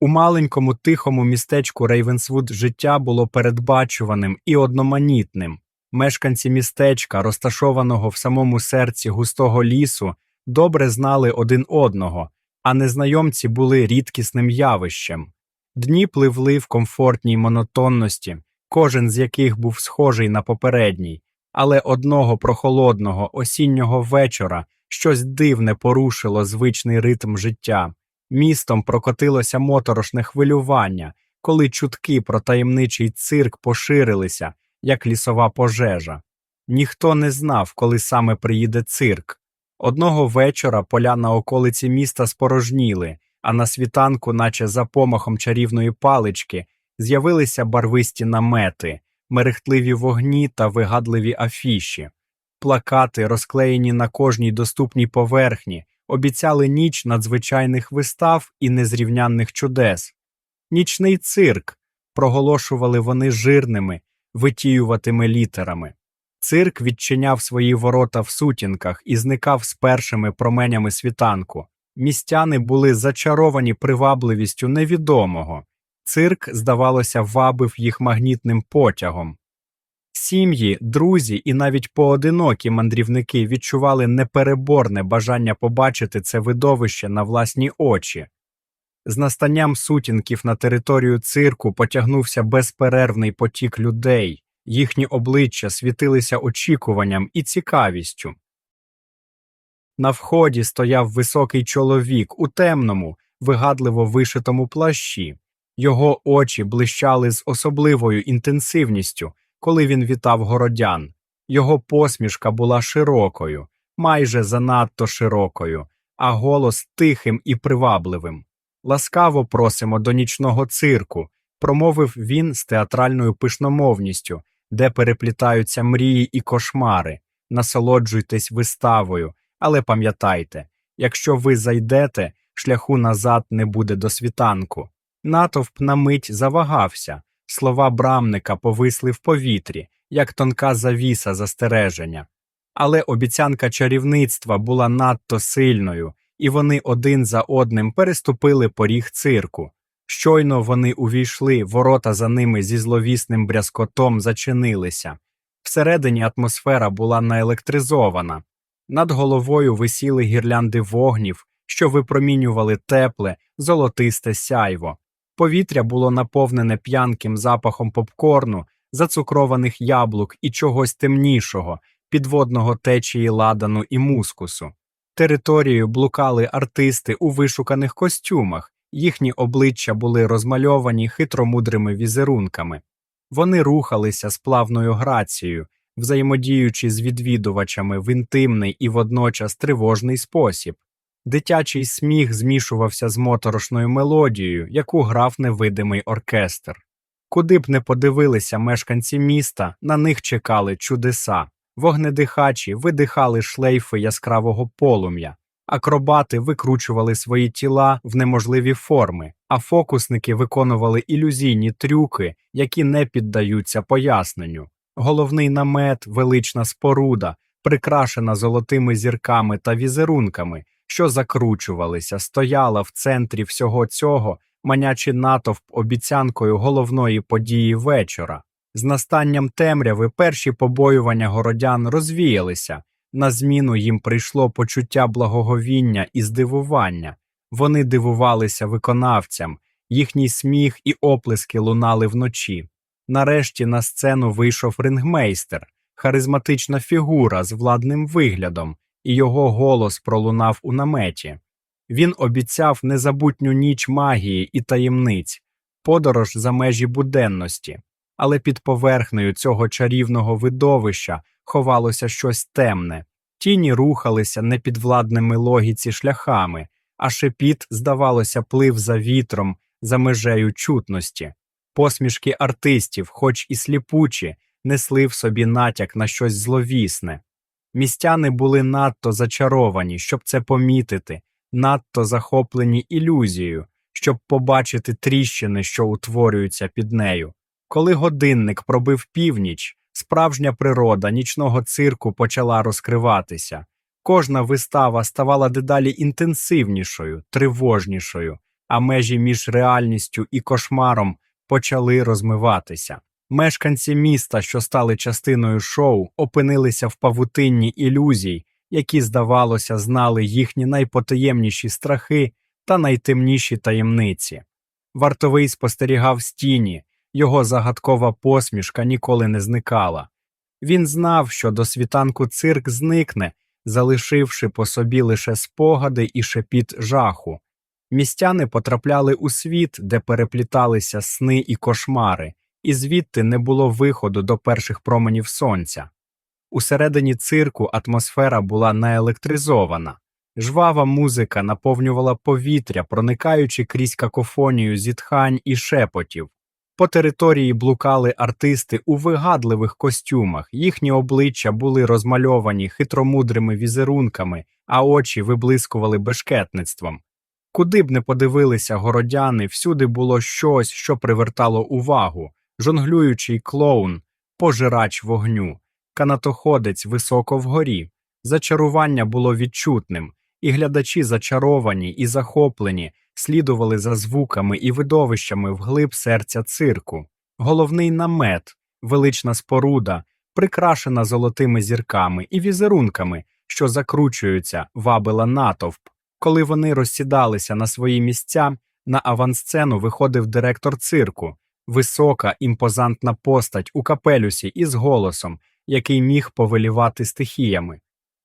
У маленькому тихому містечку Рейвенсвуд життя було передбачуваним і одноманітним. Мешканці містечка, розташованого в самому серці густого лісу, добре знали один одного, а незнайомці були рідкісним явищем. Дні пливли в комфортній монотонності, кожен з яких був схожий на попередній, але одного прохолодного осіннього вечора щось дивне порушило звичний ритм життя. Містом прокотилося моторошне хвилювання, коли чутки про таємничий цирк поширилися, як лісова пожежа. Ніхто не знав, коли саме приїде цирк. Одного вечора поля на околиці міста спорожніли, а на світанку, наче за помахом чарівної палички, з'явилися барвисті намети, мерехтливі вогні та вигадливі афіші. Плакати, розклеєні на кожній доступній поверхні, обіцяли ніч надзвичайних вистав і незрівнянних чудес. Нічний цирк проголошували вони жирними, витіюватими літерами. Цирк відчиняв свої ворота в сутінках і зникав з першими променями світанку. Містяни були зачаровані привабливістю невідомого. Цирк, здавалося, вабив їх магнітним потягом. Сім'ї, друзі і навіть поодинокі мандрівники відчували непереборне бажання побачити це видовище на власні очі. З настанням сутінків на територію цирку потягнувся безперервний потік людей, їхні обличчя світилися очікуванням і цікавістю. На вході стояв високий чоловік у темному, вигадливо вишитому плащі. Його очі блищали з особливою інтенсивністю, коли він вітав городян. Його посмішка була широкою, майже занадто широкою, а голос тихим і привабливим. Ласкаво просимо до нічного цирку, промовив він з театральною пишномовністю, де переплітаються мрії і кошмари. Насолоджуйтесь виставою, але пам'ятайте, якщо ви зайдете, шляху назад не буде до світанку. Натовп на мить завагався, слова брамника повисли в повітрі, як тонка завіса застереження. Але обіцянка чарівництва була надто сильною, і вони один за одним переступили поріг цирку. Щойно вони увійшли, ворота за ними зі зловісним брязкотом зачинилися. Всередині атмосфера була наелектризована. Над головою висіли гірлянди вогнів, що випромінювали тепле, золотисте сяйво. Повітря було наповнене п'янким запахом попкорну, зацукрованих яблук і чогось темнішого, підводного течії ладану і мускусу. Територією блукали артисти у вишуканих костюмах, їхні обличчя були розмальовані хитромудрими візерунками. Вони рухалися з плавною грацією, взаємодіючи з відвідувачами в інтимний і водночас тривожний спосіб. Дитячий сміх змішувався з моторошною мелодією, яку грав невидимий оркестр. Куди б не подивилися мешканці міста, на них чекали чудеса. Вогнедихачі видихали шлейфи яскравого полум'я, акробати викручували свої тіла в неможливі форми, а фокусники виконували ілюзійні трюки, які не піддаються поясненню. Головний намет, велична споруда, прикрашена золотими зірками та візерунками, що закручувалися, стояла в центрі всього цього, манячи натовп обіцянкою головної події вечора. З настанням темряви перші побоювання городян розвіялися, на зміну їм прийшло почуття благоговіння і здивування. Вони дивувалися виконавцям, їхній сміх і оплески лунали вночі. Нарешті на сцену вийшов рингмейстер, харизматична фігура з владним виглядом, і його голос пролунав у наметі. Він обіцяв незабутню ніч магії і таємниць, подорож за межі буденності, але під поверхнею цього чарівного видовища ховалося щось темне, тіні рухалися непідвладними логіці шляхами, а шепіт, здавалося, плив за вітром, за межею чутності. Посмішки артистів, хоч і сліпучі, несли в собі натяк на щось зловісне. Містяни були надто зачаровані, щоб це помітити, надто захоплені ілюзією, щоб побачити тріщини, що утворюються під нею. Коли годинник пробив північ, справжня природа нічного цирку почала розкриватися. Кожна вистава ставала дедалі інтенсивнішою, тривожнішою. а межі між реальністю і кошмаром почали розмиватися. Мешканці міста, що стали частиною шоу, опинилися в павутинні ілюзій, які, здавалося, знали їхні найпотаємніші страхи та найтемніші таємниці. Вартовий спостерігав з тіні, його загадкова посмішка ніколи не зникала. Він знав, що до світанку цирк зникне, залишивши по собі лише спогади і шепіт жаху. Містяни потрапляли у світ, де перепліталися сни і кошмари, і звідти не було виходу до перших променів сонця. Усередині цирку атмосфера була наелектризована. Жвава музика наповнювала повітря, проникаючи крізь какофонію зітхань і шепотів. По території блукали артисти у вигадливих костюмах, їхні обличчя були розмальовані хитромудрими візерунками, а очі виблискували бешкетництвом. Куди б не подивилися городяни, всюди було щось, що привертало увагу жонглюючий клоун, пожирач вогню, канатоходець високо вгорі. Зачарування було відчутним, і глядачі зачаровані і захоплені слідували за звуками і видовищами вглиб серця цирку. Головний намет, велична споруда, прикрашена золотими зірками і візерунками, що закручуються, вабила натовп. Коли вони розсідалися на свої місця, на авансцену виходив директор цирку, висока імпозантна постать у капелюсі із голосом, який міг повелівати стихіями.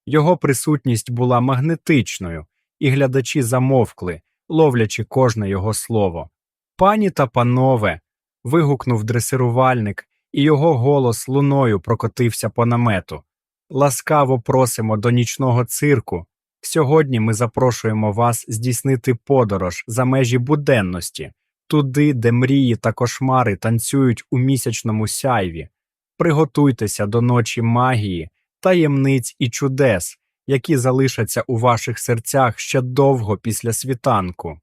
Його присутність була магнетичною, і глядачі замовкли, ловлячи кожне його слово. Пані та панове. вигукнув дресирувальник, і його голос луною прокотився по намету. Ласкаво просимо до нічного цирку. Сьогодні ми запрошуємо вас здійснити подорож за межі буденності, туди, де мрії та кошмари танцюють у місячному сяйві. Приготуйтеся до ночі магії, таємниць і чудес, які залишаться у ваших серцях ще довго після світанку.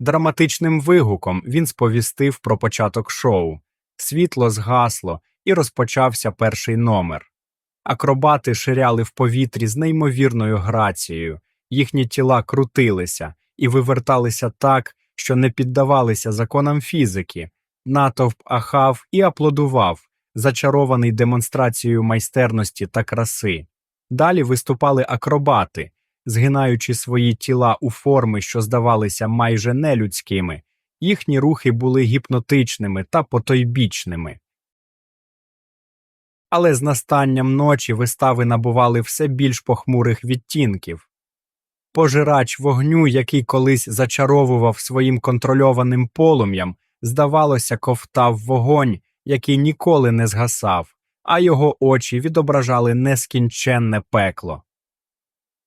Драматичним вигуком він сповістив про початок шоу. Світло згасло, і розпочався перший номер. Акробати ширяли в повітрі з неймовірною грацією, їхні тіла крутилися і виверталися так, що не піддавалися законам фізики. Натовп ахав і аплодував, зачарований демонстрацією майстерності та краси. Далі виступали акробати, згинаючи свої тіла у форми, що здавалися майже нелюдськими, їхні рухи були гіпнотичними та потойбічними. Але з настанням ночі вистави набували все більш похмурих відтінків. Пожирач вогню, який колись зачаровував своїм контрольованим полум'ям, здавалося, ковтав вогонь, який ніколи не згасав, а його очі відображали нескінченне пекло.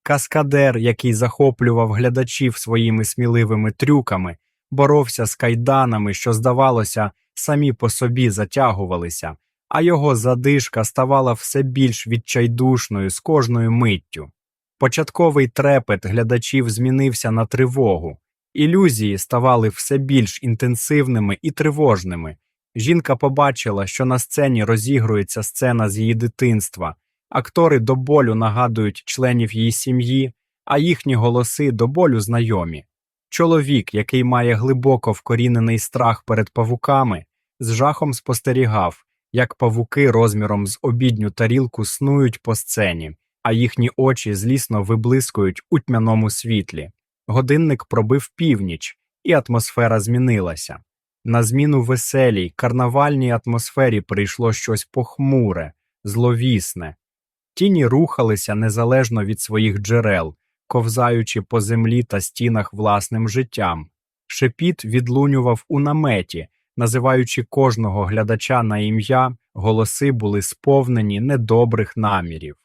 Каскадер, який захоплював глядачів своїми сміливими трюками, боровся з кайданами, що, здавалося, самі по собі затягувалися, а його задишка ставала все більш відчайдушною з кожною миттю. Початковий трепет глядачів змінився на тривогу, ілюзії ставали все більш інтенсивними і тривожними. Жінка побачила, що на сцені розігрується сцена з її дитинства, актори до болю нагадують членів її сім'ї, а їхні голоси до болю знайомі. Чоловік, який має глибоко вкорінений страх перед павуками, з жахом спостерігав, як павуки розміром з обідню тарілку снують по сцені, а їхні очі злісно виблискують у тьмяному світлі. Годинник пробив північ, і атмосфера змінилася. На зміну веселій, карнавальній атмосфері прийшло щось похмуре, зловісне. Тіні рухалися незалежно від своїх джерел, ковзаючи по землі та стінах власним життям. Шепіт відлунював у наметі, називаючи кожного глядача на ім'я, голоси були сповнені недобрих намірів.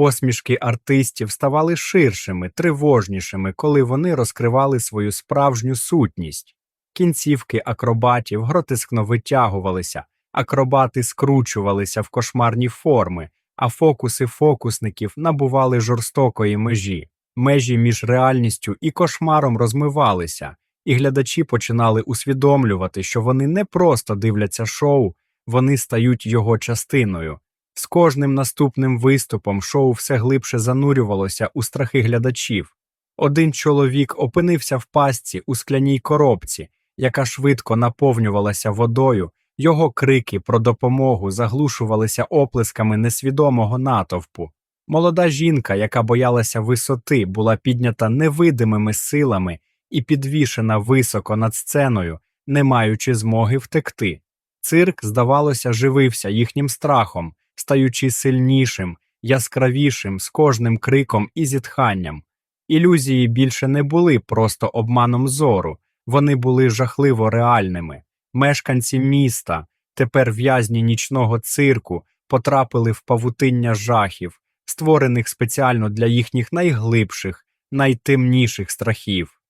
Посмішки артистів ставали ширшими, тривожнішими, коли вони розкривали свою справжню сутність. Кінцівки акробатів гротискно витягувалися, акробати скручувалися в кошмарні форми, а фокуси фокусників набували жорстокої межі. Межі між реальністю і кошмаром розмивалися, і глядачі починали усвідомлювати, що вони не просто дивляться шоу, вони стають його частиною. З кожним наступним виступом шоу все глибше занурювалося у страхи глядачів. Один чоловік опинився в пастці у скляній коробці, яка швидко наповнювалася водою, його крики про допомогу заглушувалися оплесками несвідомого натовпу. Молода жінка, яка боялася висоти, була піднята невидимими силами і підвішена високо над сценою, не маючи змоги втекти. Цирк, здавалося, живився їхнім страхом, стаючи сильнішим, яскравішим з кожним криком і зітханням. Ілюзії більше не були просто обманом зору, вони були жахливо реальними. Мешканці міста, тепер в'язні нічного цирку, потрапили в павутиння жахів, створених спеціально для їхніх найглибших, найтемніших страхів.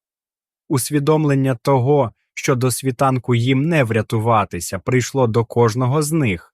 Усвідомлення того, що до світанку їм не врятуватися, прийшло до кожного з них.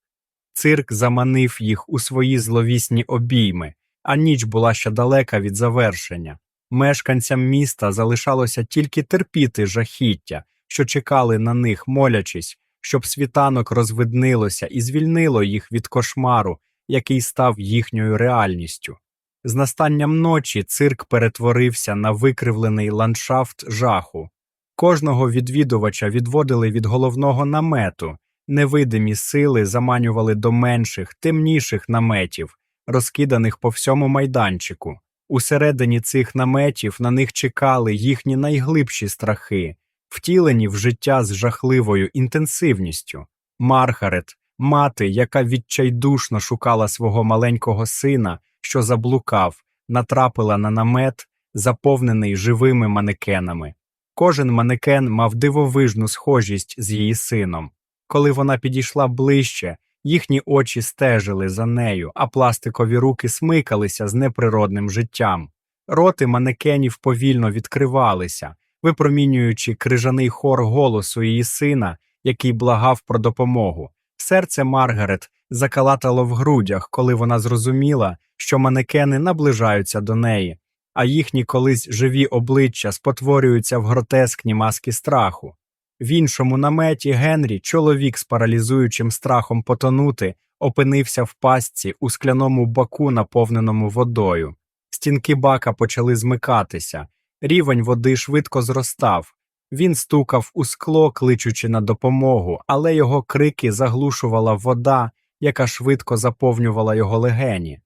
Цирк заманив їх у свої зловісні обійми, а ніч була ще далека від завершення. Мешканцям міста залишалося тільки терпіти жахіття, що чекали на них, молячись, щоб світанок розвиднилося і звільнило їх від кошмару, який став їхньою реальністю. З настанням ночі цирк перетворився на викривлений ландшафт жаху. Кожного відвідувача відводили від головного намету, невидимі сили заманювали до менших, темніших наметів, розкиданих по всьому майданчику. Усередині цих наметів на них чекали їхні найглибші страхи, втілені в життя з жахливою інтенсивністю. Маргарет, мати, яка відчайдушно шукала свого маленького сина, що заблукав, натрапила на намет, заповнений живими манекенами. Кожен манекен мав дивовижну схожість з її сином. Коли вона підійшла ближче, їхні очі стежили за нею, а пластикові руки смикалися з неприродним життям. Роти манекенів повільно відкривалися, випромінюючи крижаний хор голосу її сина, який благав про допомогу. Серце Маргарет закалатало в грудях, коли вона зрозуміла, що манекени наближаються до неї, а їхні колись живі обличчя спотворюються в гротескні маски страху. В іншому наметі Генрі, чоловік з паралізуючим страхом потонути, опинився в пастці у скляному баку, наповненому водою. Стінки бака почали змикатися, рівень води швидко зростав. Він стукав у скло, кличучи на допомогу, але його крики заглушувала вода, яка швидко заповнювала його легені.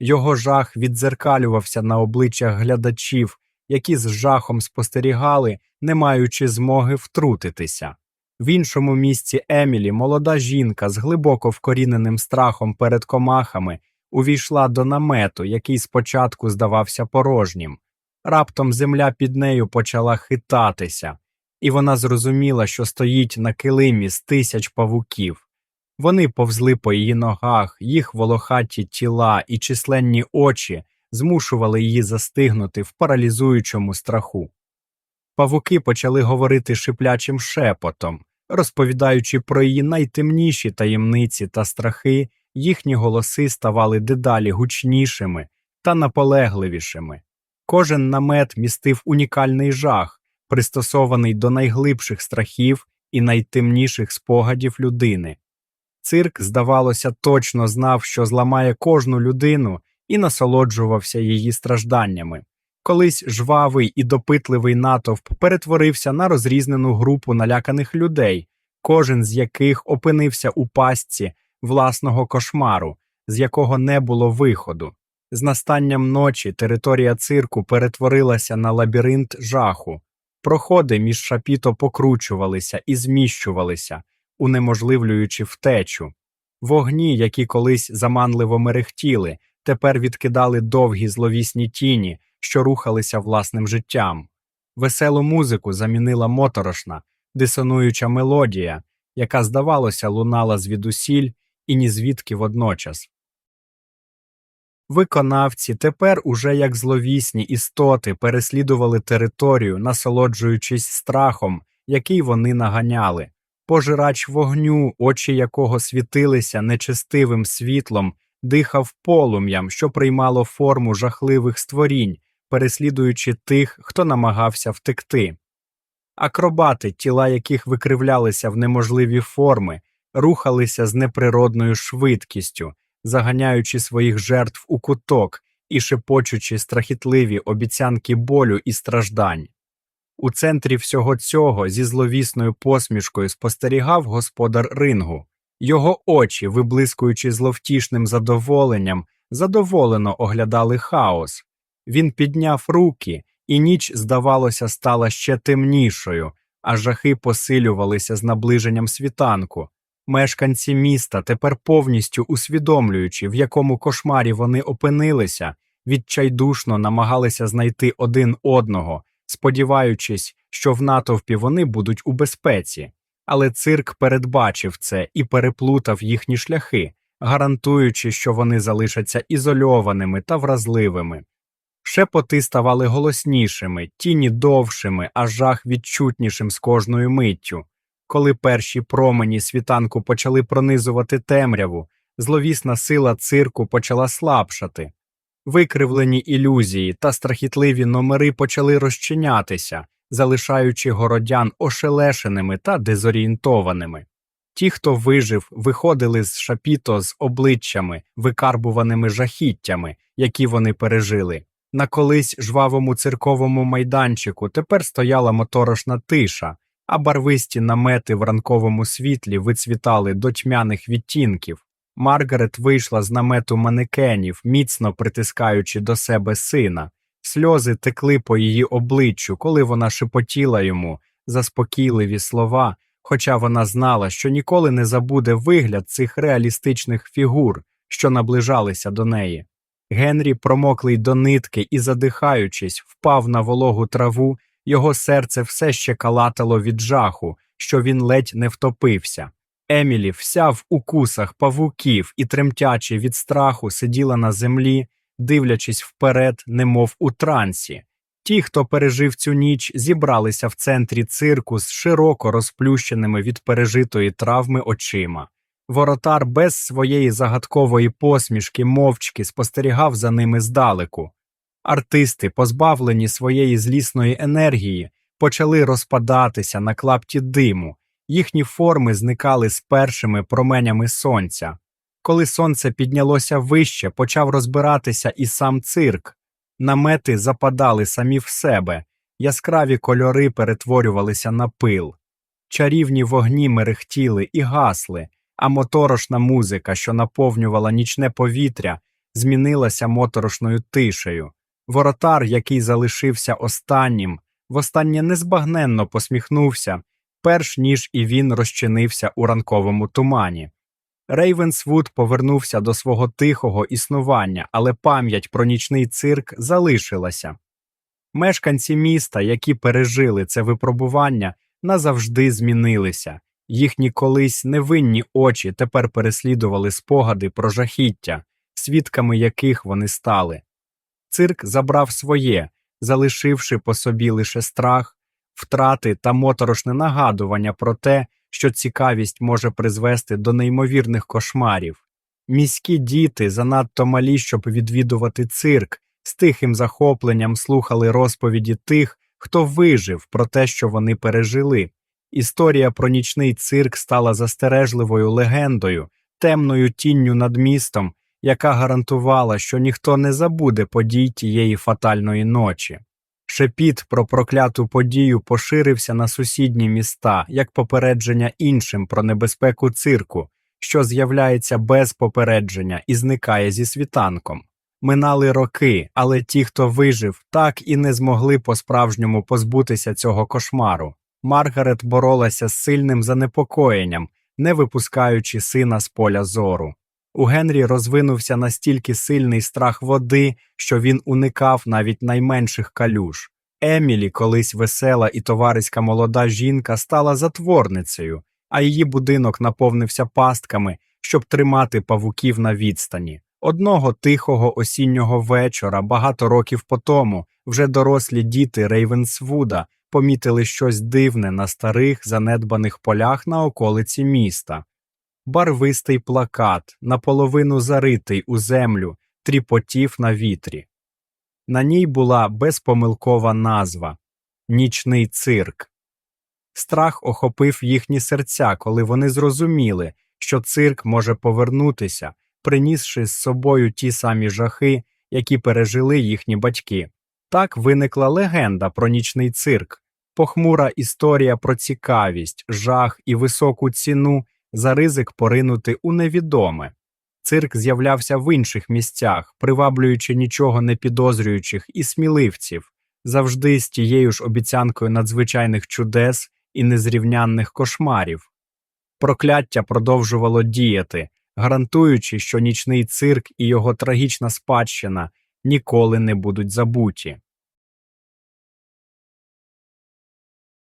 Його жах віддзеркалювався на обличчях глядачів, які з жахом спостерігали, не маючи змоги втрутитися. В іншому місці Емілі молода жінка з глибоко вкоріненим страхом перед комахами увійшла до намету, який спочатку здавався порожнім. Раптом земля під нею почала хитатися, і вона зрозуміла, що стоїть на килимі з тисяч павуків. Вони повзли по її ногах, їх волохаті тіла і численні очі змушували її застигнути в паралізуючому страху. Павуки почали говорити шиплячим шепотом, розповідаючи про її найтемніші таємниці та страхи, їхні голоси ставали дедалі гучнішими та наполегливішими. Кожен намет містив унікальний жах, пристосований до найглибших страхів і найтемніших спогадів людини. Цирк, здавалося, точно знав, що зламає кожну людину і насолоджувався її стражданнями. Колись жвавий і допитливий натовп перетворився на розрізнену групу наляканих людей, кожен з яких опинився у пастці власного кошмару, з якого не було виходу. З настанням ночі територія цирку перетворилася на лабіринт жаху, проходи між шапіто покручувалися і зміщувалися, унеможливлюючи втечу. Вогні, які колись заманливо мерехтіли, тепер відкидали довгі зловісні тіні, що рухалися власним життям. Веселу музику замінила моторошна, дисонуюча мелодія, яка, здавалося, лунала звідусіль і нізвідки водночас. Виконавці тепер уже як зловісні істоти переслідували територію, насолоджуючись страхом, який вони наганяли. Пожирач вогню, очі якого світилися нечестивим світлом, дихав полум'ям, що приймало форму жахливих створінь, переслідуючи тих, хто намагався втекти. Акробати, тіла яких викривлялися в неможливі форми, рухалися з неприродною швидкістю, заганяючи своїх жертв у куток і шепочучи страхітливі обіцянки болю і страждань. У центрі всього цього зі зловісною посмішкою спостерігав господар рингу. Його очі, виблискуючи зловтішним задоволенням, задоволено оглядали хаос. Він підняв руки, і ніч, здавалося, стала ще темнішою, а жахи посилювалися з наближенням світанку. Мешканці міста, тепер повністю усвідомлюючи, в якому кошмарі вони опинилися, відчайдушно намагалися знайти один одного, сподіваючись, що в натовпі вони будуть у безпеці. Але цирк передбачив це і переплутав їхні шляхи, гарантуючи, що вони залишаться ізольованими та вразливими. Шепоти ставали голоснішими, тіні довшими, а жах відчутнішим з кожною миттю. Коли перші промені світанку почали пронизувати темряву, зловісна сила цирку почала слабшати. Викривлені ілюзії та страхітливі номери почали розчинятися, залишаючи городян ошелешеними та дезорієнтованими. Ті, хто вижив, виходили з шапіто з обличчями, викарбуваними жахіттями, які вони пережили. На колись жвавому цирковому майданчику тепер стояла моторошна тиша, а барвисті намети в ранковому світлі вицвітали до тьмяних відтінків. Маргарет вийшла з намету манекенів, міцно притискаючи до себе сина. Сльози текли по її обличчю, коли вона шепотіла йому заспокійливі слова, хоча вона знала, що ніколи не забуде вигляд цих реалістичних фігур, що наближалися до неї. Генрі, промоклий до нитки і, задихаючись, впав на вологу траву, його серце все ще калатало від жаху, що він ледь не втопився. Емілі, вся в укусах павуків і тремтячи від страху, сиділа на землі, дивлячись вперед, немов у трансі. Ті, хто пережив цю ніч, зібралися в центрі цирку з широко розплющеними від пережитої травми очима. Воротар без своєї загадкової посмішки мовчки спостерігав за ними здалеку. Артисти, позбавлені своєї злісної енергії, почали розпадатися на клапті диму, їхні форми зникали з першими променями сонця. Коли сонце піднялося вище, почав розбиратися і сам цирк. Намети западали самі в себе, яскраві кольори перетворювалися на пил. Чарівні вогні мерехтіли і гасли, а моторошна музика, що наповнювала нічне повітря, змінилася моторошною тишею. Воротар, який залишився останнім, востаннє незбагненно посміхнувся, перш ніж і він розчинився у ранковому тумані. Рейвенсвуд повернувся до свого тихого існування, але пам'ять про нічний цирк залишилася. Мешканці міста, які пережили це випробування, назавжди змінилися. Їхні колись невинні очі тепер переслідували спогади про жахіття, свідками яких вони стали. Цирк забрав своє, залишивши по собі лише страх, втрати та моторошне нагадування про те, що цікавість може призвести до неймовірних кошмарів. Міські діти, занадто малі, щоб відвідувати цирк, з тихим захопленням слухали розповіді тих, хто вижив про те, що вони пережили. Історія про нічний цирк стала застережливою легендою, темною тінню над містом, яка гарантувала, що ніхто не забуде подій тієї фатальної ночі. Шепіт про прокляту подію поширився на сусідні міста як попередження іншим про небезпеку цирку, що з'являється без попередження і зникає зі світанком. Минали роки, але ті, хто вижив, так і не змогли по-справжньому позбутися цього кошмару. Маргарет боролася з сильним занепокоєнням, не випускаючи сина з поля зору. У Генрі розвинувся настільки сильний страх води, що він уникав навіть найменших калюж. Емілі, колись весела і товариська молода жінка, стала затворницею, а її будинок наповнився пастками, щоб тримати павуків на відстані. Одного тихого осіннього вечора, багато років по тому, вже дорослі діти Рейвенсвуда помітили щось дивне на старих занедбаних полях на околиці міста. Барвистий плакат, наполовину заритий у землю, тріпотів на вітрі. На ній була безпомилкова назва Нічний цирк. Страх охопив їхні серця, коли вони зрозуміли, що цирк може повернутися, принісши з собою ті самі жахи, які пережили їхні батьки. Так виникла легенда про нічний цирк, похмура історія про цікавість, жах і високу ціну за ризик поринути у невідоме. Цирк з'являвся в інших місцях, приваблюючи нічого не підозрюючих і сміливців, завжди з тією ж обіцянкою надзвичайних чудес і незрівнянних кошмарів. Прокляття продовжувало діяти, гарантуючи, що нічний цирк і його трагічна спадщина ніколи не будуть забуті.